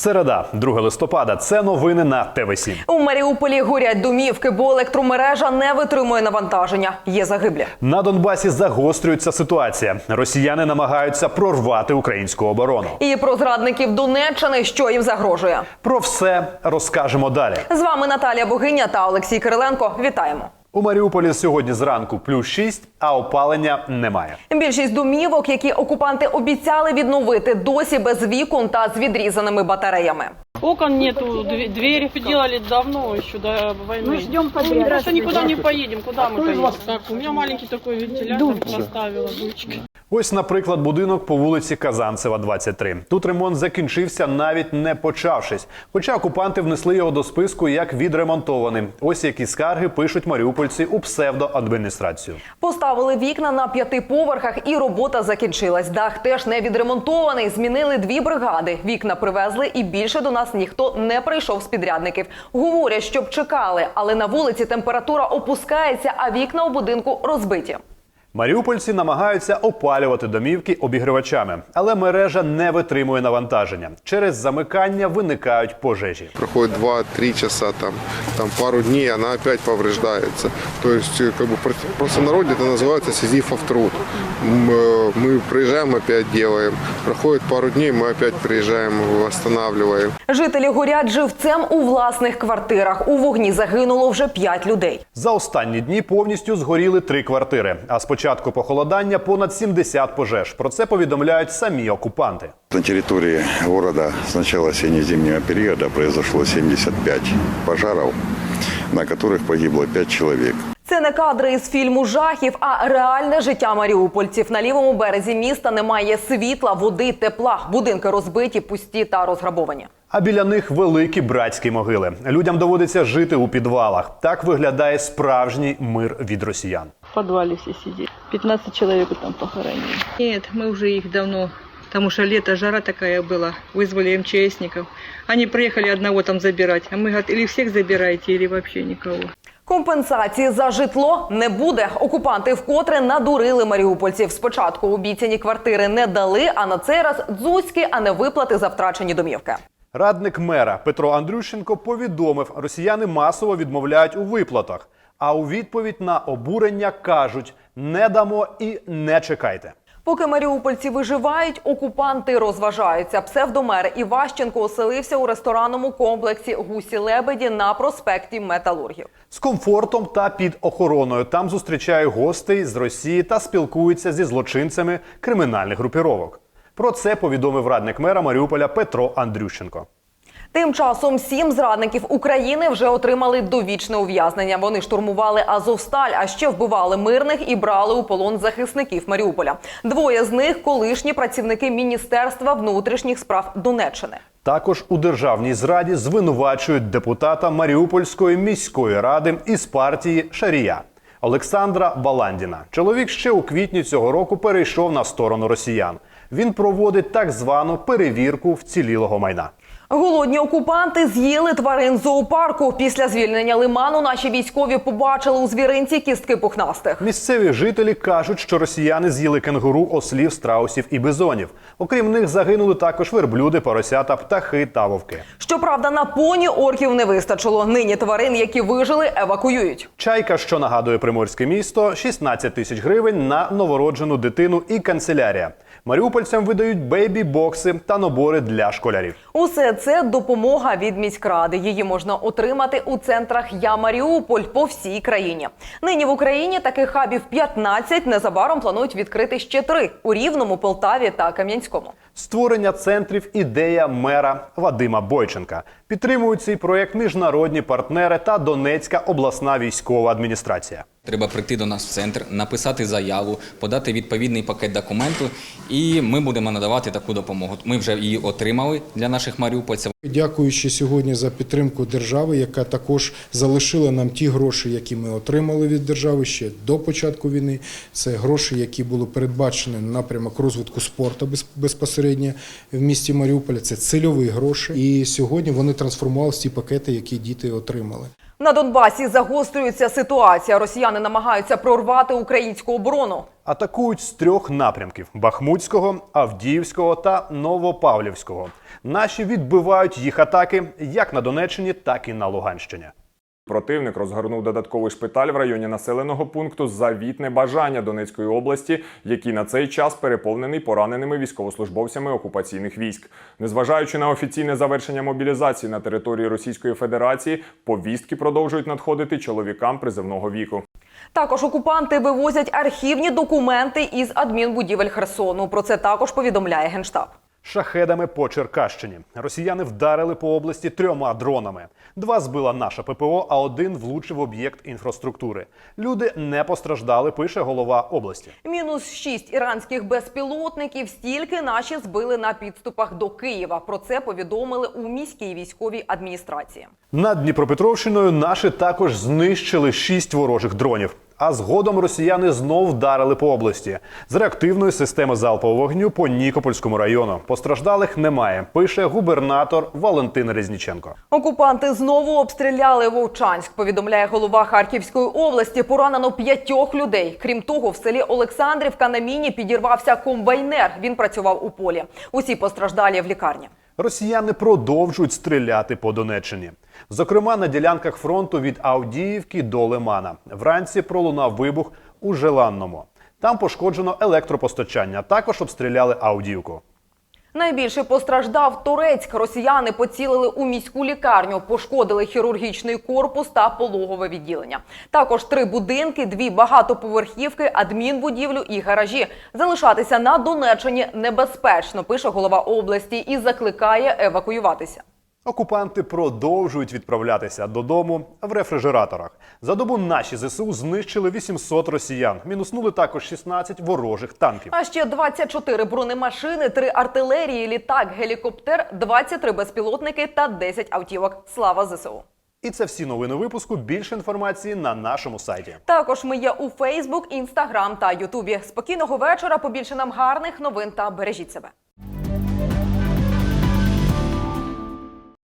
Середа, 2 листопада. Це новини на ТВ 7 У Маріуполі горять домівки, бо електромережа не витримує навантаження. Є загиблі. На Донбасі загострюється ситуація. Росіяни намагаються прорвати українську оборону. І про зрадників Донеччини, що їм загрожує. Про все розкажемо далі. З вами Наталія Богиня та Олексій Кириленко. Вітаємо. У Маріуполі сьогодні зранку плюс 6, а опалення немає. Більшість домівок, які окупанти обіцяли відновити, досі без вікон та з відрізаними батареями. Окон нету, дв- двери делали давно, еще до войны. Мы ждем Мы подряд. просто никуда не поедем. Куда мы поедем? Так, у меня маленький такой вентилятор поставила, дочка. Ось, наприклад, будинок по вулиці Казанцева, 23. Тут ремонт закінчився, навіть не почавшись. Хоча окупанти внесли його до списку як відремонтований. Ось які скарги пишуть маріупольці у псевдоадміністрацію. Поставили вікна на п'яти поверхах, і робота закінчилась. Дах теж не відремонтований. Змінили дві бригади. Вікна привезли, і більше до нас ніхто не прийшов з підрядників. Говорять, щоб чекали, але на вулиці температура опускається, а вікна у будинку розбиті. Маріупольці намагаються опалювати домівки обігрівачами, але мережа не витримує навантаження. Через замикання виникають пожежі. проходит 2-3 часа, там, там пару дней, она опять повреждается. То есть, э, как бы, про- в простонародье это называется сизифов труд. М, э, Мы приезжаем, опять делаем. Проходит пару дней, мы опять приезжаем, восстанавливаем. Жителі горять живцем у власних квартирах. У вогні загинуло вже п'ять людей. За останні дні повністю згоріли три квартири. А з початку похолодання понад 70 пожеж. Про це повідомляють самі окупанти. На территории города с начала осенне-зимнего периода произошло 75 пожаров, на которых погибло 5 человек. Це не кадри із фільму жахів, а реальне життя маріупольців. На лівому березі міста немає світла, води, тепла. Будинки розбиті, пусті та розграбовані. А біля них великі братські могили. Людям доводиться жити у підвалах. Так виглядає справжній мир від росіян В подвале все сидели. 15 человек там похоронили. Нет, мы уже их давно, потому что лето, жара такая была, вызвали МЧСников. Они приехали одного там забирать, а мы говорят, или всех забираете, или вообще никого. Компенсації за житло не буде. Окупанти вкотре надурили маріупольців. Спочатку обіцяні квартири не дали, а на цей раз дзузьки, а не виплати за втрачені домівки. Радник мера Петро Андрющенко повідомив, росіяни масово відмовляють у виплатах. А у відповідь на обурення кажуть: не дамо і не чекайте. Поки маріупольці виживають, окупанти розважаються. Псевдомер Іващенко оселився у ресторанному комплексі Гусі Лебеді на проспекті Металургів. З комфортом та під охороною там зустрічає гостей з Росії та спілкується зі злочинцями кримінальних групіровок. Про це повідомив радник мера Маріуполя Петро Андрющенко. Тим часом сім зрадників України вже отримали довічне ув'язнення. Вони штурмували Азовсталь, а ще вбивали мирних і брали у полон захисників Маріуполя. Двоє з них колишні працівники Міністерства внутрішніх справ Донеччини. Також у державній зраді звинувачують депутата Маріупольської міської ради із партії Шарія Олександра Баландіна. Чоловік ще у квітні цього року перейшов на сторону росіян. Він проводить так звану перевірку вцілілого майна. Голодні окупанти з'їли тварин зоопарку. Після звільнення лиману наші військові побачили у звіринці кістки пухнастих. Місцеві жителі кажуть, що росіяни з'їли кенгуру, ослів, страусів і бизонів. Окрім них загинули також верблюди, поросята, птахи та вовки. Щоправда, на поні орків не вистачило. Нині тварин, які вижили, евакуюють. Чайка, що нагадує приморське місто, 16 тисяч гривень на новороджену дитину і канцелярія. Маріупольцям видають бейбі-бокси та набори для школярів. Усе це допомога від міськради. Її можна отримати у центрах Я Маріуполь по всій країні. Нині в Україні таких хабів 15, Незабаром планують відкрити ще три у Рівному, Полтаві та Кам'янському. Створення центрів ідея мера Вадима Бойченка. Підтримують цей проект міжнародні партнери та Донецька обласна військова адміністрація. Треба прийти до нас в центр, написати заяву, подати відповідний пакет документу, і ми будемо надавати таку допомогу. Ми вже її отримали для наших маріупольців. Дякуючи сьогодні за підтримку держави, яка також залишила нам ті гроші, які ми отримали від держави ще до початку війни. Це гроші, які були передбачені на напрямок розвитку спорту безпосередньо в місті Маріуполя. Це цільові гроші. І сьогодні вони трансформувалися в ті пакети, які діти отримали. На Донбасі загострюється ситуація. Росіяни намагаються прорвати українську оборону. Атакують з трьох напрямків: Бахмутського, Авдіївського та Новопавлівського. Наші відбивають їх атаки як на Донеччині, так і на Луганщині. Противник розгорнув додатковий шпиталь в районі населеного пункту Завітне бажання Донецької області, який на цей час переповнений пораненими військовослужбовцями окупаційних військ. Незважаючи на офіційне завершення мобілізації на території Російської Федерації, повістки продовжують надходити чоловікам призивного віку. Також окупанти вивозять архівні документи із адмінбудівель Херсону. Про це також повідомляє генштаб. Шахедами по Черкащині. Росіяни вдарили по області трьома дронами. Два збила наша ППО, а один влучив об'єкт інфраструктури. Люди не постраждали, пише голова області. Мінус шість іранських безпілотників. Стільки наші збили на підступах до Києва. Про це повідомили у міській військовій адміністрації. Над Дніпропетровщиною наші також знищили шість ворожих дронів. А згодом росіяни знов вдарили по області з реактивної системи залпового вогню по Нікопольському району. Постраждалих немає, пише губернатор Валентин Резніченко. Окупанти знову обстріляли Вовчанськ. Повідомляє голова Харківської області. Поранено п'ятьох людей. Крім того, в селі Олександрівка на міні підірвався комбайнер. Він працював у полі. Усі постраждалі в лікарні. Росіяни продовжують стріляти по Донеччині. Зокрема, на ділянках фронту від Авдіївки до Лимана. Вранці пролунав вибух у Желанному. Там пошкоджено електропостачання. Також обстріляли Авдіївку. Найбільше постраждав Торецьк. Росіяни поцілили у міську лікарню, пошкодили хірургічний корпус та пологове відділення. Також три будинки, дві багатоповерхівки, адмінбудівлю і гаражі. Залишатися на Донеччині небезпечно, пише голова області і закликає евакуюватися. Окупанти продовжують відправлятися додому в рефрижераторах. За добу наші ЗСУ знищили 800 росіян. Мінуснули також 16 ворожих танків. А ще 24 бронемашини, 3 артилерії, літак, гелікоптер, 23 безпілотники та 10 автівок. Слава ЗСУ! І це всі новини випуску. Більше інформації на нашому сайті. Також ми є у Фейсбук, Інстаграм та Ютубі. Спокійного вечора. Побільше нам гарних новин та бережіть себе.